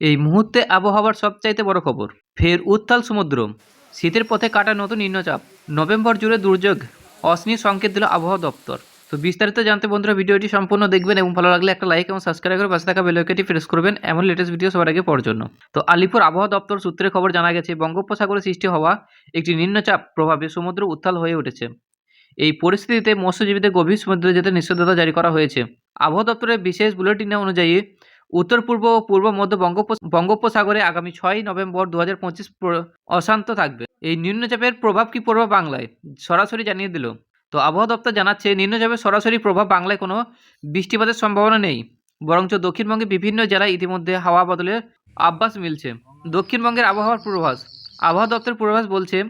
এই মুহূর্তে আবহাওয়ার সবচাইতে বড় খবর। ফের উত্তাল সমুদ্র। শীতের পথে কাটা নতুন নিম্নচাপ। নভেম্বর জুড়ে দুর্যোগ। অশ্নি সংকেত দিল আবহাওয়া দপ্তর। তো বিস্তারিত জানতে বন্ধুরা ভিডিওটি সম্পূর্ণ দেখবেন এবং ভালো লাগলে একটা লাইক এবং সাবস্ক্রাইব করে পাশে থাকা বেলকেটি প্রেস করবেন এমন লেটেস্ট ভিডিও সবার আগে পড়ার জন্য। তো আলিপুর আবহাওয়া দপ্তর সূত্রে খবর জানা গেছে, বঙ্গোপসাগরে সৃষ্টি হওয়া একটি নিম্নচাপ প্রভাবে সমুদ্র উত্তাল হয়ে উঠেছে। এই পরিস্থিতিতে মৎস্যজীবীদের গভীর সমুদ্রে যেতে নিষেধাজ্ঞা জারি করা হয়েছে। আবহাওয়া দপ্তরের বিশেষ বুলেটিনে অনুযায়ী উত্তর, পূর্ব ও পূর্ব মধ্য বঙ্গোপ- বঙ্গোপসাগরে আগামী ছয় নভেম্বর দু হাজার পঁচিশ অশান্ত থাকবে। এই নিম্নচাপের প্রভাব কি পড়বে বাংলায়? সরাসরি জানিয়ে দিল। তো আবহাওয়া দপ্তর জানাচ্ছে, নিম্নচাপের সরাসরি প্রভাব বাংলায় কোনো বৃষ্টিপাতের সম্ভাবনা নেই, বরঞ্চ দক্ষিণবঙ্গে বিভিন্ন জেলায় ইতিমধ্যে হাওয়া বদলের আভাস মিলছে। দক্ষিণবঙ্গের আবহাওয়ার পূর্বাভাস, আবহাওয়া দপ্তর পূর্বাভাস বলছে,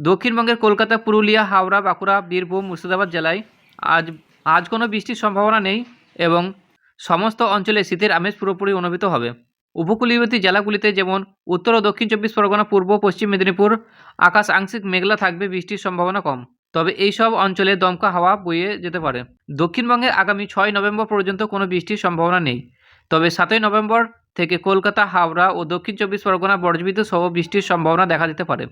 দক্ষিণবঙ্গের কলকাতা, পুরুলিয়া, হাওড়া, বাঁকুড়া, বীরভূম, মুর্শিদাবাদ জেলায় আজ আজ কোনো বৃষ্টির সম্ভাবনা নেই এবং সমস্ত অঞ্চলে শীতের আমেজ পুরোপুরি অনুভূত হবে। উপকূলীয়বর্তী জেলাগুলিতে যেমন উত্তর ও দক্ষিণ চব্বিশ পরগনা, পূর্ব পশ্চিম মেদিনীপুর আকাশ আংশিক মেঘলা থাকবে, বৃষ্টির সম্ভাবনা কম। তবে এই সব অঞ্চলে দমকা হাওয়া বইয়ে যেতে পারে। দক্ষিণবঙ্গে আগামী ছয় নভেম্বর পর্যন্ত কোনো বৃষ্টির সম্ভাবনা নেই। তবে সাতই নভেম্বর থেকে কলকাতা, হাওড়া ও দক্ষিণ চব্বিশ পরগনা বজ্রবিদ্যুৎ সহ বৃষ্টির সম্ভাবনা দেখা দিতে পারে।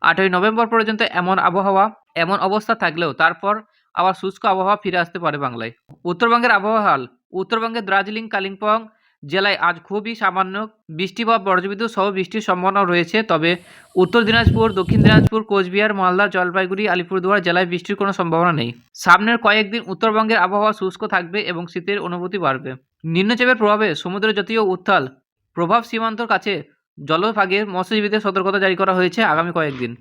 আটই নভেম্বর পর্যন্ত এমন আবহাওয়া, এমন অবস্থা থাকলেও তারপর আবার শুষ্ক আবহাওয়া ফিরে আসতে পারে বাংলায়। উত্তরবঙ্গের আবহাওয়া হাল উত্তরবঙ্গের দার্জিলিং, কালিম্পং জেলায় আজ খুবই সামান্য বৃষ্টি বা বজ্রবিদ্যুৎ সহ বৃষ্টির সম্ভাবনা রয়েছে। তবে উত্তর দিনাজপুর, দক্ষিণ দিনাজপুর, কোচবিহার, মালদা, জলপাইগুড়ি, আলিপুরদুয়ার জেলায় বৃষ্টির কোনো সম্ভাবনা নেই। সামনের কয়েকদিন উত্তরবঙ্গের আবহাওয়া শুষ্ক থাকবে এবং শীতের অনুভূতি বাড়বে। নিম্নচাপের প্রভাবে সমুদ্র জাতীয় উত্তাল প্রভাব সীমান্তর কাছে জলভাগের মৎস্যজীবীদের সতর্কতা জারি করা হয়েছে আগামী কয়েকদিন।